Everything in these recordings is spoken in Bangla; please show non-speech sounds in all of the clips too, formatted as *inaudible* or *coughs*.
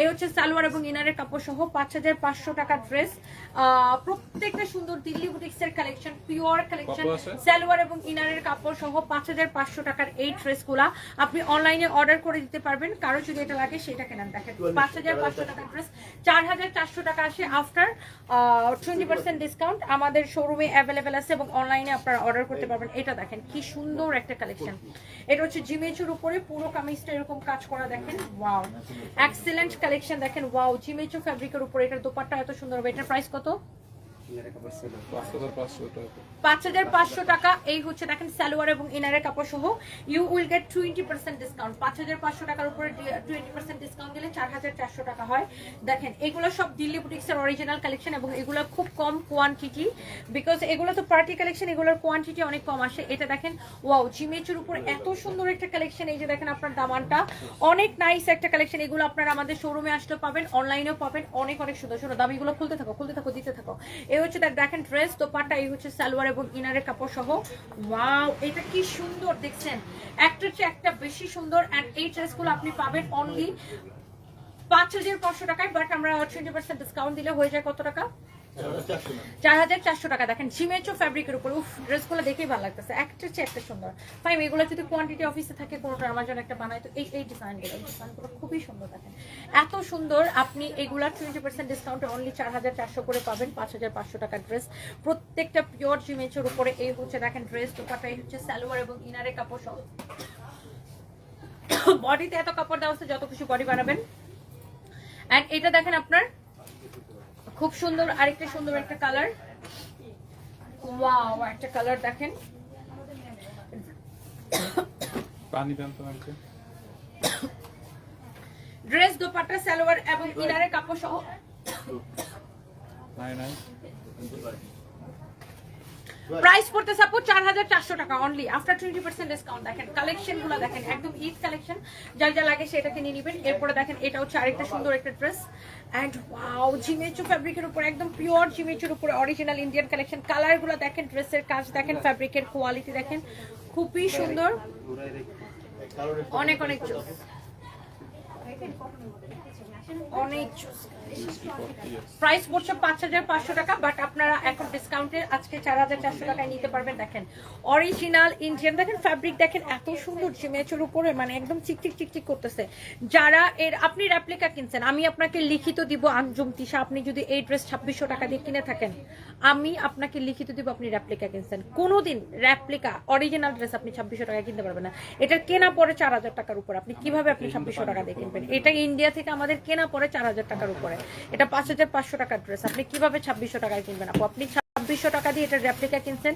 এই হচ্ছে সালোয়ার এবং ইনারের কাপড় সহ পাঁচ হাজার পাঁচশো টাকার ড্রেস প্রত্যেকটা সুন্দর দিল্লি বুটিক্সের কালেকশন পিওর কালেকশন সালোয়ার এবং ইনারের কাপড় সহ পাঁচ হাজার পাঁচশো টাকার এই ড্রেসগুলা আপনি অনলাইনে অর্ডার করে দিতে পারবেন। কারও যদি এটা লাগে সেটা কেনান দেখেন। পাঁচ হাজার পাঁচশো টাকার ড্রেস চার হাজার চারশো টাকা আসে আফটার টোয়েন্টি পার্সেন্ট ডিসকাউন্ট আমাদের শোরুমে অ্যাভেলেবেল আছে এবং অনলাইনে আপনারা অর্ডার করতে পারবেন। এটা দেখেন কি সুন্দর একটা কালেকশন এটা হচ্ছে জিমেচুর উপরে পুরো কামিজটা এরকম কাজ করা দেখেন। ওয়াও এক্সেলেন্ট কালেকশন দেখেন ওয়াও জিমেচো ফ্যাব্রিকের উপরে এটার দোপাট্টা এত সুন্দর হবে। এটার প্রাইস কত? পাঁচ হাজার পাঁচশো টাকা। পাঁচ হাজার পাঁচশো টাকা এই হচ্ছে দেখেন সালোয়ার এবং ইনারের কাপড় সহ। You will get twenty percent discount পাঁচ হাজার পাঁচশো টাকার উপরে টোয়েন্টি পার্সেন্ট ডিসকাউন্ট দিলে চার হাজার চারশো টাকা হয়। দেখেন এগুলো সব দিল্লি বুটিক্সের অরিজিনাল কালেকশন এবং এগুলো খুব কম কোয়ান্টিটি বিকজ এগুলো তো পার্টি কালেকশন এগুলোর কোয়ান্টিটি অনেক কম আসে। এটা দেখেন ওয়াও জিমেচুর উপর এত সুন্দর একটা কালেকশন এই যে দেখেন আপনার দামানটা। অনেক নাইস একটা কালেকশন এগুলো আপনারা আমাদের শোরুমে আসলে পাবেন অনলাইনেও পাবেন। অনেক অনেক সুন্দর সুন্দর দামিগুলো খুলতে থাকো খুলতে থাকো দিতে থাকো। এই হচ্ছে দেখ- দেখেন ড্রেস দোপাটা এই হচ্ছে সালোয়ার এবং ইনারের কাপড় সহ। ওয়াও এটা কি সুন্দর দেখছেন? একটা চেয়ে একটা বেশি সুন্দর এন্ড এই ড্রেসগুলো আপনি পাবেন অনলি পাঁচ হাজার পাঁচশো টাকায় বাট আমরা টোয়েন্টি পার্সেন্ট ডিসকাউন্ট দিলে হয়ে যায় কত টাকা? চার হাজার চারশো টাকা দেখেন জিমেচো ফ্যাব্রিকের উপর। উফ, ড্রেসগুলো দেখেই ভালো লাগতেছে। একটা চেয়ে একটা সুন্দর। ফাইম এগুলো যদি কোয়ান্টিটি অফিসে থাকে কোনোটা আমার একটা বানায়, তো এই এই ডিজাইনগুলো এই ডিজাইনগুলো খুবই সুন্দর দেখেন। এত সুন্দর, আপনি এগুলা টোয়েন্টি পার্সেন্ট ডিসকাউন্টে অনলি চার হাজার চারশো করে পাবেন, পাঁচ হাজার পাঁচশো টাকার ড্রেস প্রত্যেকটা পিওর জিমেচোর উপরে এই হচ্ছে দেখেন ড্রেস দোপাটা, এই হচ্ছে সালোয়ার এবং ইনারে কাপড় সহ। *coughs* বডিতে এত কাপড় দেওয়া আছে, যত খুশি বডি বানাবেন। অ্যান্ড এটা দেখেন আপনার খুব সুন্দর আরেকটা সুন্দর একটা কালার ওয়াও একটা কালার দেখেন। পানি দেন তো আমাকে। ড্রেস দোপাট্টা সালোয়ার এবং ইনারের কাপড় সহ নাই নাই প্রাইস পড়তেছে আপু চার হাজার চারশো টাকা only after twenty percent discount দেখেন কালেকশনগুলো দেখেন একদম ঈদ কালেকশন যা যা লাগে সেটাকে নিয়ে নিবেন। এরপরে দেখেন এটা হচ্ছে আরেকটা সুন্দর একটা ড্রেস অ্যান্ড ওয়াও জিমেচু ফ্যাব্রিকের উপর একদম পিওর জিমেচুর উপরে অরিজিনাল ইন্ডিয়ান কালেকশন কালারগুলো দেখেন ড্রেসের কাজ দেখেন ফ্যাব্রিকের কোয়ালিটি দেখেন খুবই সুন্দর। অনেক অনেক চোখ প্রাইস পাঁচ হাজার পাঁচশো টাকা বাট আপনারা এখন ডিসকাউন্টে আজকে চার হাজার চারশো টাকায় নিতে পারবেন। দেখেন অরিজিনাল ইন্ডিয়ান দেখেন ফ্যাব্রিক দেখেন এত সুন্দর উপরে মানে একদম চিকচিক চিকচিক করতেছে। যারা এর, আপনি রেপ্লিকা কিনছেন, আমি আপনাকে লিখিত দিব আঞ্জুম তিশা, আপনি যদি এই ড্রেস ছাব্বিশশো টাকা দিয়ে কিনে থাকেন, আমি আপনাকে লিখিত দিব আপনি রেপ্লিকা কিনছেন। কোনোদিন রেপ্লিকা অরিজিনাল ড্রেস আপনি ছাব্বিশশো টাকা কিনতে পারবেন না। এটা কেনা পরে চার হাজার টাকার উপর, আপনি কীভাবে আপনি ছাব্বিশশো টাকা দিয়ে এটা ইন্ডিয়া থেকে আমাদের কেনা পড়ে চার হাজার টাকার উপরে। এটা পাঁচ হাজার পাঁচশো টাকার ড্রেস আপনি কীভাবে ছাব্বিশশো টাকায় কিনবেন আপু? আপনি ছাব্বিশশো টাকা দিয়ে এটা রেপ্লিকা কিনছেন।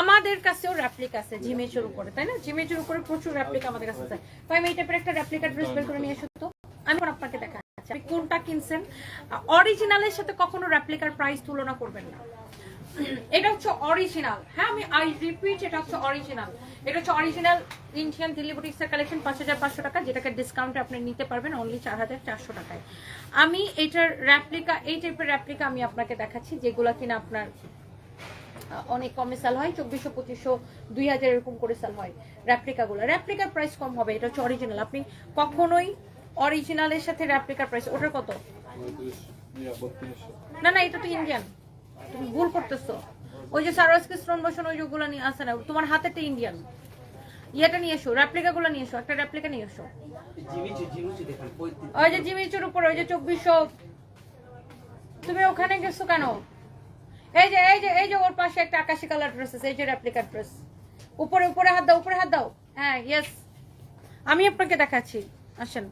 আমাদের কাছেও রেপ্লিকা আছে জিমেজের উপরে, তাই না? জিমেজের উপরে প্রচুর রেপ্লিকা আমাদের কাছে আছে। তো আমি এই টাইপের একটা রেপ্লিকা ড্রেস বের করে নিয়ে এসো তো। আমি আপনাকে দেখা আপনি কোনটা কিনছেন? অরিজিনালের সাথে কখনো রেপ্লিকার প্রাইস তুলনা করবেন না। এটা হচ্ছে অরিজিনাল হ্যাঁ আমি আই রিপিট এটা হচ্ছে অরিজিনাল এটা হচ্ছে অরিজিনাল ইন্ডিয়ান দিল্লিবুটিক্সের কালেকশন পাঁচ হাজার পাঁচশো টাকা যেটাকে ডিসকাউন্টে আপনি নিতে পারবেন অনলি চার হাজার চারশো টাকায়। আমি এটার র্যাপ্লিকা এই টাইপের র্যাপ্লিকা আমি আপনাকে দেখাচ্ছি যেগুলো কিনা আপনার অনেক কমে সেল হয় চব্বিশশো পঁচিশশো দুই হাজার এরকম করে সেল হয় র্যাপ্লিকাগুলো র্যাপ্লিকার প্রাইস কম হবে এটা হচ্ছে অরিজিনাল আপনি কখনোই অরিজিনালের সাথে র্যাপ্লিকার প্রাইস ওটার কত? না না এটা তো ইন্ডিয়ান তুমি ভুল করতেছো। ওই যে সারোয়াজকে স্টোন ওই যেগুলো নিয়ে আসে না, তোমার হাতেটা ইন্ডিয়ান ইয়েটা নিয়ে এসো রেপ্লিকা গুলো নিয়ে এসো, একটা রেপ্লিকা নিয়ে এসো। ওই যে জিমিচুর উপর, ওই যে চব্বিশশো। তুমি ওখানে গেছো কেন? এই যে এই যে এই যে ওর পাশে একটা আকাশি কালার ড্রেস আছে, এই যে রেপ্লিকার ড্রেস উপরে উপরে হাত দাও, উপরে হাত দাও। হ্যাঁ ইয়েস আমি আপনাকে দেখাচ্ছি। আসেন।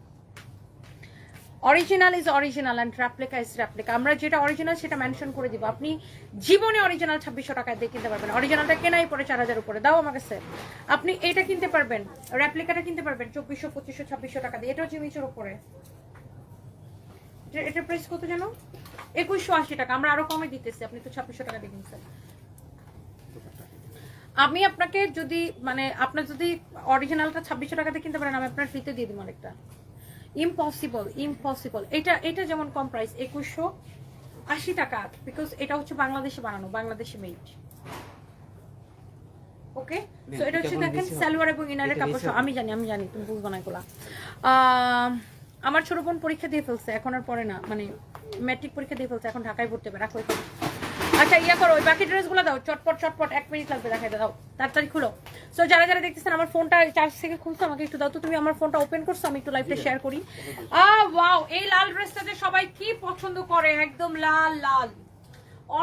Original is original and replica is replica আমরা যেটা অরিজিনাল সেটা মেনশন করে দিব। আপনি জীবনে অরিজিনাল ছাব্বিশশো টাকায় দিয়ে কিনতে পারবেন। অরিজিনালটা কেনাই পরে চার হাজার উপরে। দাও আমার কাছে আপনি এটা কিনতে পারবেন। রেপ্লিকাটা কিনতে পারবেন। চব্বিশশো, পঁচিশশো, ছাব্বিশশো টাকা দিয়ে। এটাও জিমিচের উপরে। এটা- প্রাইস কত জানো? একুশশো আশি টাকা। আমরা আরও কমে দিতেছি। আপনি তো ছাব্বিশশো টাকা দিয়ে কিনছেন। আমি আপনাকে যদি মানে আপনার যদি অরিজিনালটা ছাব্বিশশো টাকাতে কিনতে পারেন, আমি আপনার ফ্রিতে দিয়ে দিব আরেকটা। ইম্পসিবল ইম্পসিবল এটা এটা যেমন কম প্রাইস একুশশো আশি টাকা বিকজ এটা হচ্ছে বাংলাদেশে বানানো বাংলাদেশে মেড ওকে তো এটা হচ্ছে দেখেন সালোয়ার এবং ইনারের কাপড় আমি জানি আমি জানি তুমি বুঝব না এগুলা। আহ, আমার ছোট বোন পরীক্ষা দিয়ে ফেলছে এখন আর পরে না মানে ম্যাট্রিক পরীক্ষা দিয়ে ফেলছে এখন ঢাকায় পড়তে হবে রাখো। আচ্ছা ইয়া করো ওই বাকি ড্রেসগুলো দাও চটপট চটপট এক মিনিট লাগবে দেখাই দাও তাড়াতাড়ি খুলো। সো যারা যারা দেখতেছেন আমার ফোনটা চার্জ থেকে খুলছো আমাকে একটু দাও তো তুমি আমার ফোনটা ওপেন করছ আমি একটু লাইভটা শেয়ার করি। আ ওয়াও এই লাল ড্রেসটাতে সবাই কি পছন্দ করে? একদম লাল লাল।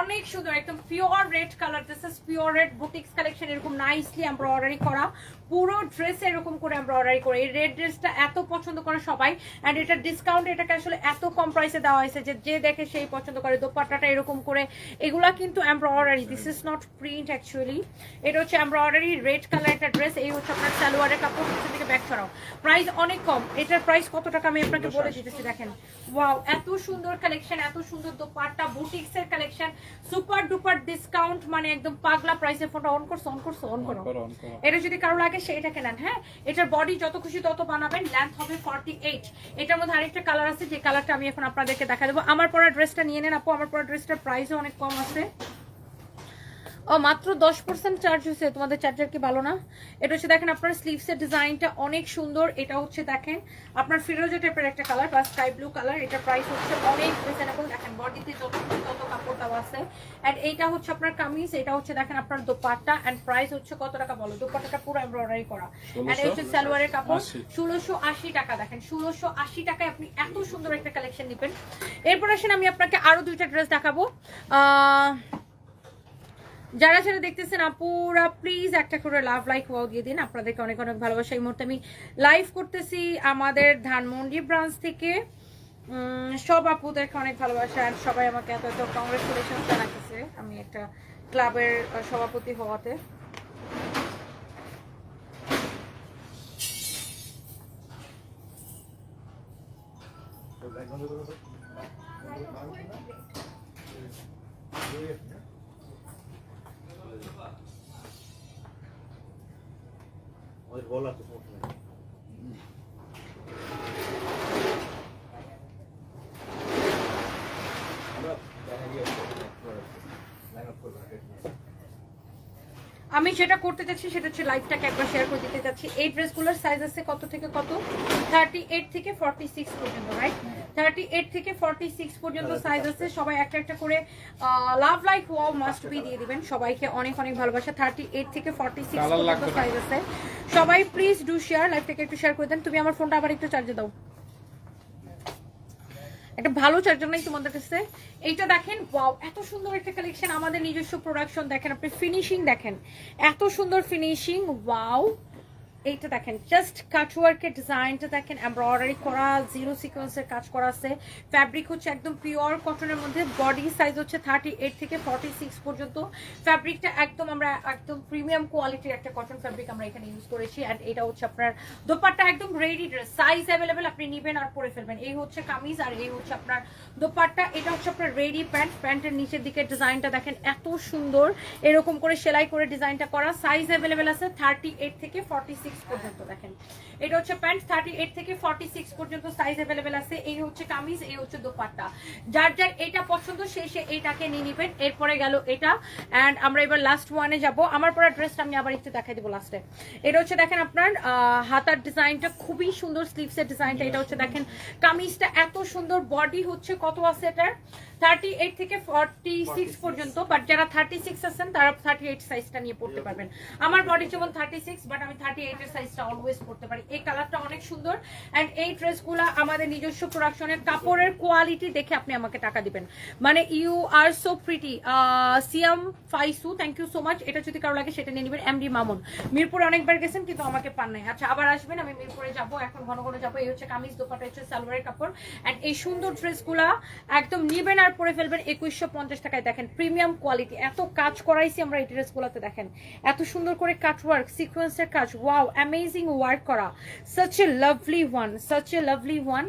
অনেক সুন্দর একদম pure red colour this is pure red boutiques collection এরকম নাইসলি এমব্রয়ডারি করা। পুরো ড্রেস এরকম করে এমব্রয়ডারি করে। এই রেড ড্রেসটা এত পছন্দ করে সবাই এন্ড এটা ডিসকাউন্ট এটাকে আসলে এত কম প্রাইসে দেওয়া হয়েছে যে যে দেখে সেই পছন্দ করে। দোপাট্টাটা এরকম করে এগুলা কিন্তু embroidery this is not print actually এটা হচ্ছে এমব্রয়ডারি রেড কালার একটা ড্রেস এই হচ্ছে আপনার সালোয়ারের কাপড় পিছন থেকে ব্যাক ছড়াও প্রাইস অনেক কম। এটার প্রাইস কত টাকা আমি আপনাকে বলে দিতেছি দেখেন। ওয়াও এত সুন্দর কালেকশন এত সুন্দর দোপাট্টা বুটিক্স এর কালেকশন সুপার ডুপার ডিসকাউন্ট মানে একদম পাগলা প্রাইসে ফটো অন করছ অন করছ অন করো। এটা যদি কারও লাগে সে এটাকে নেন হ্যাঁ? এটার বডি যত খুশি তত বানাবেন লেন্থ হবে ফর্টি এইট এটার মধ্যে আরেকটা কালার আছে, যে কালারটা আমি এখন আপনাদেরকে দেখা দেবো। আমার পরা ড্রেসটা নিয়ে নেন আপু, আমার পরা ড্রেসটার প্রাইসও অনেক কম আছে। ও মাত্র দশ পার্সেন্ট চার্জ হয়েছে। তোমাদের চার্জার কি ভালো না? এটা হচ্ছে দেখেন আপনার স্লিভসের ডিজাইনটা অনেক সুন্দর। এটা হচ্ছে দেখেন আপনার ফিরোজা টাইপের একটা কালার বা স্কাই ব্লু কালার এটা প্রাইস হচ্ছে অনেক রিজনেবল দেখেন বডিতে যত তত কাপড় দেওয়া আছে। এন্ড এইটা হচ্ছে আপনার কামিজ এটা হচ্ছে দেখেন আপনার দোপাট্টা। এন্ড প্রাইস হচ্ছে কত টাকা বলো? দোপাট্টাটা পুরো এমব্রয়ডারি করা। এই হচ্ছে সালোয়ারের কাপড়। ষোলোশো আশি টাকা দেখেন ষোলোশো আশি টাকায় আপনি এত সুন্দর একটা কালেকশন নেবেন। এরপর আসেন আমি আপনাকে আরও দুইটা ড্রেস দেখাবো। আহ যারা যারা দেখতেছেন, আপুরা প্লিজ একটা করে লাভ লাইক ওয়াও দিয়ে দিন। আপনাদেরকে অনেক অনেক ভালোবাসা। এই মুহূর্তে আমি লাইভ করতেছি আমাদের ধানমন্ডি ব্রাঞ্চ থেকে। সব আপুদেরকে অনেক ভালোবাসা আর সবাই আমাকে এত এত কংগ্রেচুলেশন জানাতেছে আমি একটা ক্লাবের সভাপতি হওয়াতে। ওদের বল আছে সমস্যা নেই আমরা দেখা গিয়ে লাইন আপ করব আমি যেটা করতে চাচ্ছি সেটা হচ্ছে লাইভটাকে একবার শেয়ার করে দিতে চাচ্ছি এই ড্রেসগুলোর সাইজ আছে কত থেকে কত? থার্টি এইট থেকে ফর্টি সিক্স পর্যন্ত রাইট থার্টি এইট থেকে ফর্টি সিক্স পর্যন্ত সাইজ আছে। সবাই একটা একটা করে love like wow must be দিয়ে দিবেন। সবাইকে অনেক অনেক ভালোবাসা। থার্টি এইট থেকে ফর্টি সিক্স পর্যন্ত সাইজ আছে। সবাই প্লিজ ডু শেয়ার লাইভটাকে একটু শেয়ার করে দেন। তুমি আমার ফোনটা আবার একটু চার্জে দাও। একটা ভালো চারজনাই নাই তোমাদের কাছে? এইটা দেখেন ওয়াও এত সুন্দর একটা কালেকশন আমাদের নিজস্ব প্রোডাকশন দেখেন, আপনি ফিনিশিং দেখেন। এত সুন্দর ফিনিশিং ওয়াও এইটা দেখেন জাস্ট কাটওয়ার্কের ডিজাইনটা দেখেন এমব্রয়ডারি করা জিরো সিকোয়েন্সের কাজ করা আছে। ফ্যাব্রিক হচ্ছে একদম পিওর কটনের মধ্যে বডি সাইজ হচ্ছে থার্টি এইট থেকে ফর্টি সিক্স পর্যন্ত। ফ্যাব্রিকটা একদম আমরা, একদম প্রিমিয়াম কোয়ালিটির একটা কটন ফ্যাব্রিক আমরা এখানে ইউজ করেছি অ্যান্ড এটা হচ্ছে আপনার দোপাট্টা একদম রেডি ড্রেস সাইজ অ্যাভেলেবেল আপনি নিবেন আর পরে ফেলবেন। এই হচ্ছে কামিজ আর এই হচ্ছে আপনার দোপাট্টা, এটা হচ্ছে আপনার রেডি প্যান্ট প্যান্টের নিচের দিকে ডিজাইনটা দেখেন এত সুন্দর। এরকম করে সেলাই করে ডিজাইনটা করা সাইজ অ্যাভেলেবেল আছে থার্টি এইট থেকে ফর্টি সিক্স পর্যন্ত দেখেন। এটা হচ্ছে প্যান্ট থার্টি এইট থেকে ফর্টি সিক্স পর্যন্ত সাইজ অ্যাভেলেবেল আছে। এই হচ্ছে কামিজ এই হচ্ছে দোপাট্টা। যার যার এটা পছন্দ সে সে এইটাকে নিয়ে নিবেন। এরপরে গেল এটা। অ্যান্ড আমরা এবার লাস্ট ওয়ানে যাব। আমার পরা ড্রেসটা আমি আবার একটু দেখাই দেবো লাস্টে এটা হচ্ছে দেখেন আপনার আহ, হাতার ডিজাইনটা খুবই সুন্দর স্লিভসের ডিজাইনটা এটা হচ্ছে দেখেন কামিজটা এত সুন্দর। বডি হচ্ছে কত আছে এটার? থার্টি এইট থেকে ফর্টি সিক্স পর্যন্ত। বাট যারা থার্টি সিক্স আছেন তারা থার্টি এইট সাইজটা নিয়ে পড়তে পারবেন। আমার বডি যেমন থার্টি সিক্স বাট আমি থার্টি এইট এর সাইজটা অলওয়েজ পারি। এই কালারটা অনেক সুন্দর। অ্যান্ড এই ড্রেসগুলো আমাদের নিজস্ব প্রোডাকশনের কাপড়ের কোয়ালিটি দেখে আপনি আমাকে টাকা দিবেন। মানে you are so pretty Siam ফাইসু thank you so much এটা যদি কারও লাগে, সেটা নিয়ে নেবেন। মামুন। মিরপুরে অনেকবার গেছেন, কিন্তু আমাকে পান নাই। আচ্ছা আবার আসবেন। আমি মিরপুরে যাব, এখন ঘন ঘন যাব। এই হচ্ছে কামিজ, দোপাটা হচ্ছে সালোয়ারের কাপড়। অ্যান্ড এই সুন্দর ড্রেসগুলা একদম নিবেন আর পরে ফেলবেন একুশশো পঞ্চাশ টাকায়। দেখেন প্রিমিয়াম কোয়ালিটি এত কাজ করাইছি আমরা এই ড্রেসগুলোতে দেখেন। এত সুন্দর করে কাট ওয়ার্ক সিকোয়েন্সের কাজ। ওয়াও অ্যামেজিং ওয়ার্ক করা। Such a lovely one such a lovely one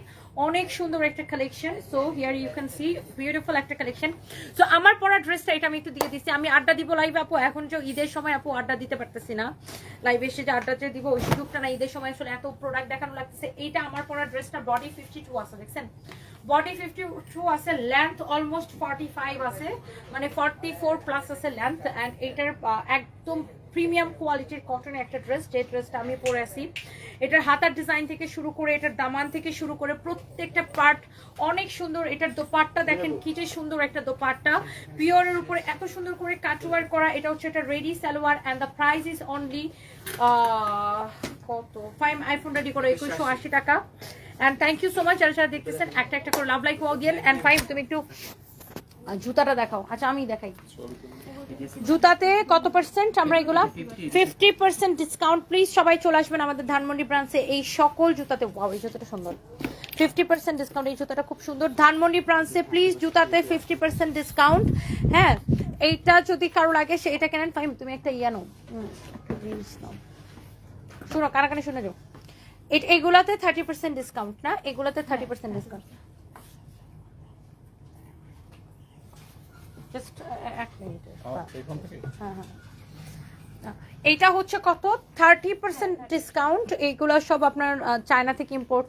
অনেক সুন্দর একটা collection so here you can see beautiful একটা কালেকশন সো আমার পরা ড্রেসটা এটা আমি একটু দিয়ে দিচ্ছি। আমি আড্ডা দিব লাইভ আপু, এখন যে ঈদের সময় আপু আড্ডা দিতে পারতেছি না। লাইভে এসে যে আড্ডা যে দিব, ওই সুযোগটা না ঈদের সময় আসলে এত প্রোডাক্ট দেখানো লাগতেছে। এইটা আমার পরা ড্রেসটা বডি ফিফটি টু আছে, দেখছেন? বডি ফিফটি টু আছে লেন্থ অলমোস্ট ফর্টি ফাইভ আছে। মানে ফর্টি ফোর প্লাস আছে লেন্থ অ্যান্ড এইটার একদম প্রিমিয়াম কোয়ালিটির কটনের একটা ড্রেস, যে ড্রেসটা আমি পরে আছি। এটার হাতার ডিজাইন থেকে শুরু করে, এটার দামান থেকে শুরু করে প্রত্যেকটা পার্ট অনেক সুন্দর। এটার দোপাট্টা দেখেন, কি যে সুন্দর একটা দোপাট্টা। পিওরের উপরে এত সুন্দর করে কাটওয়ার করা, এটা হচ্ছে একটা ready salwar and the price is only কত? ফাইভ আইফোন রেডি করে, একুশশো আশি টাকা। And thank you so much যারা যারা দেখতেছেন, একটা একটা করে লাভ লাইক ওয়াও দিয়েন অ্যান্ড ফাইভ তুমি একটু জুতাটা দেখাও। আচ্ছা আমি দেখাই। জুতাতে কত পার্সেন্ট আমরা এগুলা? ফিফটি পার্সেন্ট ডিসকাউন্ট প্লিজ সবাই চলে আসবেন আমাদের ধানমন্ডি ব্রাঞ্চে এই সকল জুতাতে ওয়াও এই জুতাটা সুন্দর। ফিফটি পার্সেন্ট ডিসকাউন্ট এই জুতাটা খুব সুন্দর। ধানমন্ডি ব্রাঞ্চে প্লিজ জুতাতে ফিফটি পার্সেন্ট ডিসকাউন্ট হ্যাঁ এইটা যদি কারও লাগে, সে এটা কেনেন? ফাইন তুমি একটা ইয়া নাও। শোনো কারাকানি শুনে যাও। এগুলাতে থার্টি পার্সেন্ট ডিসকাউন্ট না? এগুলাতে থার্টি পার্সেন্ট ডিসকাউন্ট জাস্ট এক মিনিট হ্যাঁ হ্যাঁ। এইটা হচ্ছে কত? থার্টি পার্সেন্ট ডিসকাউন্ট এইগুলো সব আপনার চায়না থেকে ইম্পোর্ট